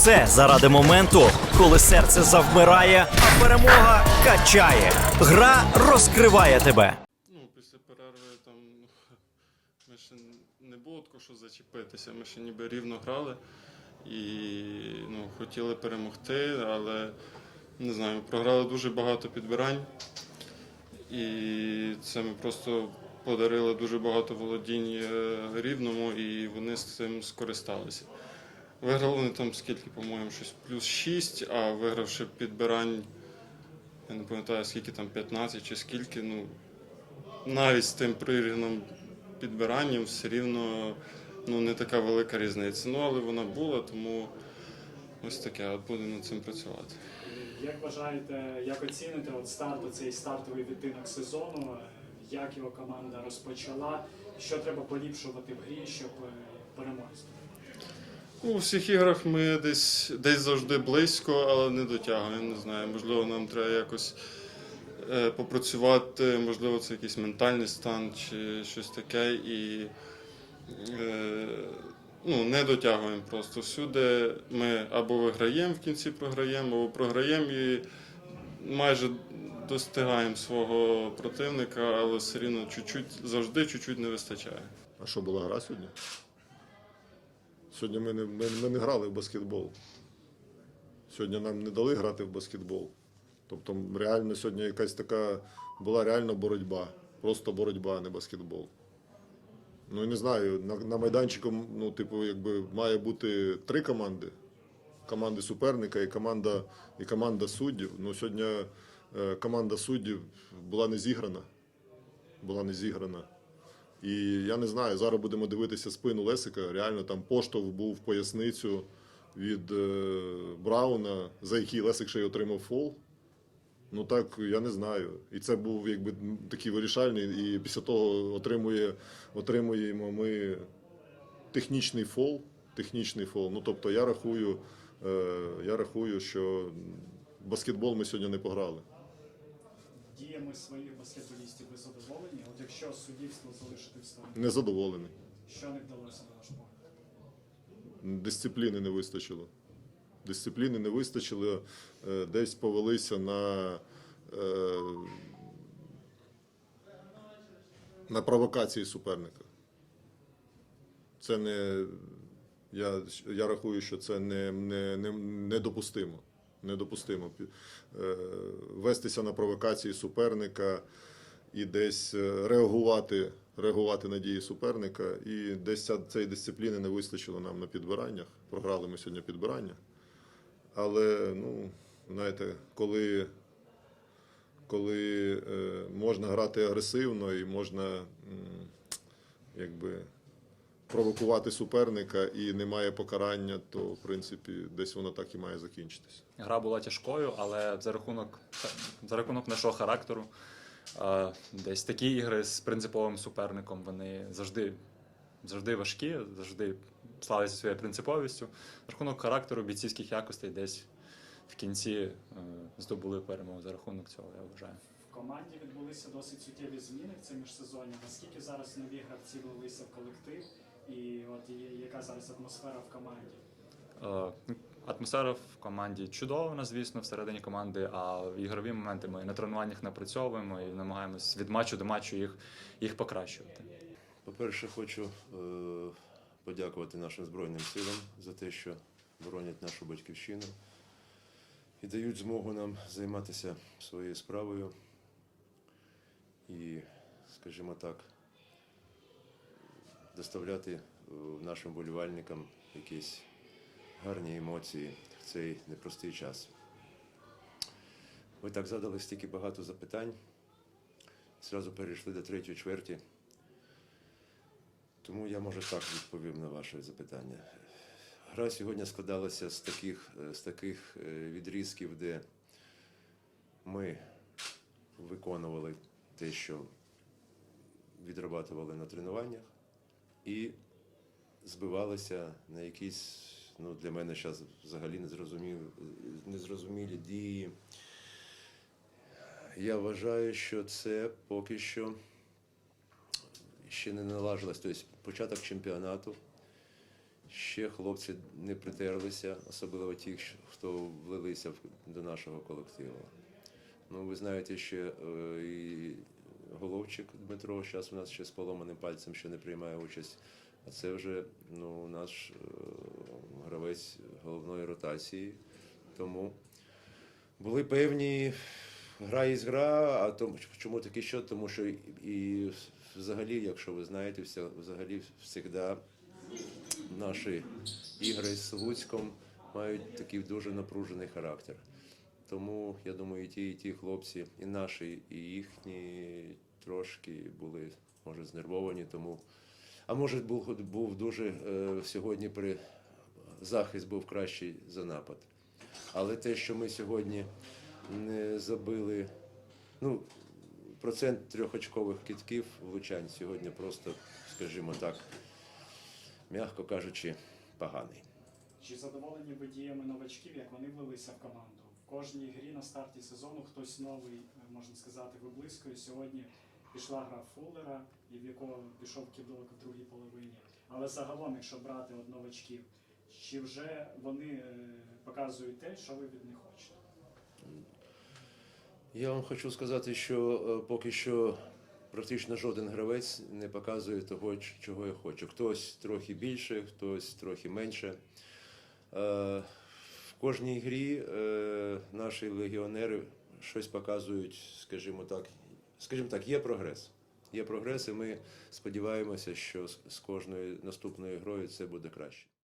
все заради моменту, коли серце завмирає, а перемога качає. Гра розкриває тебе. Ну, після перерви там ну, ми ще не було такого, що зачепитися. Ми ще ніби рівно грали і ну, хотіли перемогти, але не знаю, програли дуже багато підбирань. І це ми просто подарили дуже багато володінь е, рівному, і вони з цим скористалися. Виграли вони там скільки, по-моєму, щось плюс 6, а вигравши підбирань, я не пам'ятаю, скільки там 15 чи скільки, ну навіть з тим прирівним підбиранням все рівно ну, не така велика різниця. Ну, але вона була, тому ось таке, от будемо над цим працювати. Як вважаєте, як оціните от старт, цей стартовий відтинок сезону? Як його команда розпочала? Що треба поліпшувати в грі, щоб е, перемогти? У всіх іграх ми десь, десь завжди близько, але не дотягуємо. Не знаю. Можливо, нам треба якось е, попрацювати, можливо, це якийсь ментальний стан чи щось таке. І е, ну, не дотягуємо просто. Всюди ми або виграємо в кінці програємо, або програємо і майже достигаємо свого противника, але все рівно чуть-чуть, завжди чуть-чуть не вистачає. А що була гра сьогодні? Сьогодні ми не, ми, ми не грали в баскетбол. Сьогодні нам не дали грати в баскетбол. Тобто реально сьогодні якась така була реальна боротьба. Просто боротьба, а не баскетбол. Ну не знаю, на, на майданчику, ну, типу, якби має бути три команди. Команди суперника і команда, і команда суддів. Ну, сьогодні е, команда суддів була не зіграна. Була не зіграна. І я не знаю, зараз будемо дивитися спину Лесика. Реально там поштовх був в поясницю від е, Брауна, за який Лесик ще й отримав фол. Ну так, я не знаю. І це був якби такий вирішальний. І після того отримує, отримуємо ми технічний фол. Технічний фол. Ну тобто я рахую, е, я рахую, що баскетбол ми сьогодні не пограли. Діями своїх баскетболістів ви задоволені? От якщо суддівство залишити в стороні, Незадоволений. що не вдалося на ваш погляд? Дисципліни не вистачило. Дисципліни не вистачило, е, десь повелися на, е, на провокації суперника. Це не. Я, я рахую, що це не, не, не, недопустимо. Недопустимо. Е, Вестися на провокації суперника і десь е, реагувати, реагувати на дії суперника. І десь цієї дисципліни не вистачило нам на підбираннях. Програли ми сьогодні підбирання. Але, ну, знаєте, коли, коли е, можна грати агресивно і можна якби, провокувати суперника і немає покарання, то в принципі десь воно так і має закінчитись. Гра була тяжкою, але за рахунок, за рахунок нашого характеру, десь такі ігри з принциповим суперником вони завжди, завжди важкі, завжди славляться своєю принциповістю. За рахунок характеру, бійцівських якостей десь в кінці е, здобули перемогу за рахунок цього, я вважаю. В команді відбулися досить суттєві зміни в це міжсезоння. Наскільки зараз нові гравці влилися в колектив, і от яка зараз атмосфера в команді? Е, Атмосфера в команді чудова, нас, звісно, всередині команди, а в ігрові моменти ми на тренуваннях напрацьовуємо і намагаємось від матчу до матчу їх, їх покращувати. По-перше, хочу е, подякувати нашим Збройним силам за те, що боронять нашу батьківщину і дають змогу нам займатися своєю справою і, скажімо так, доставляти е, нашим болівальникам якісь гарні емоції в цей непростий час. Ви так задали стільки багато запитань. Зразу перейшли до третьої чверті. Тому я може так відповім на ваше запитання. Гра сьогодні складалася з таких, е, з таких е, відрізків, де ми виконували те, що відрабатували на тренуваннях, і збивалися на якісь, ну, для мене зараз взагалі незрозумілі, дії. Я вважаю, що це поки що ще не налажилось. Тобто початок чемпіонату ще хлопці не притерлися, особливо ті, хто влилися до нашого колективу. Ну, ви знаєте, ще головчик Дмитро, зараз у нас ще з поломаним пальцем ще не приймає участь. А це вже ну, наш е, гравець головної ротації. Тому були певні гра із гра. А тому, чому такий що? Тому що і, і взагалі, якщо ви знаєте, вся, взагалі завжди наші ігри з Луцьком мають такий дуже напружений характер. Тому я думаю, і ті, і ті хлопці, і наші, і їхні трошки були, може, знервовані. Тому, а може, був, був дуже е, сьогодні при захист був кращий за напад. Але те, що ми сьогодні не забили, ну, процент трьохочкових китків влучань сьогодні просто, скажімо так, м'яко кажучи, поганий. Чи задоволені ви діями новачків, як вони влилися в команду? Кожній грі на старті сезону хтось новий, е, можна сказати, виблискує. Сьогодні пішла гра Фуллера, і в якого пішов кидок в другій половині. Але загалом, якщо брати от новачків, чи вже вони е, показують те, що ви від них хочете? Я вам хочу сказати, що е, поки що практично жоден гравець не показує того, чого я хочу. Хтось трохи більше, хтось трохи менше. Кожній грі е, наші легіонери щось показують, скажімо так, скажімо так, є прогрес. Є прогрес, і ми сподіваємося, що з кожною наступною грою це буде краще.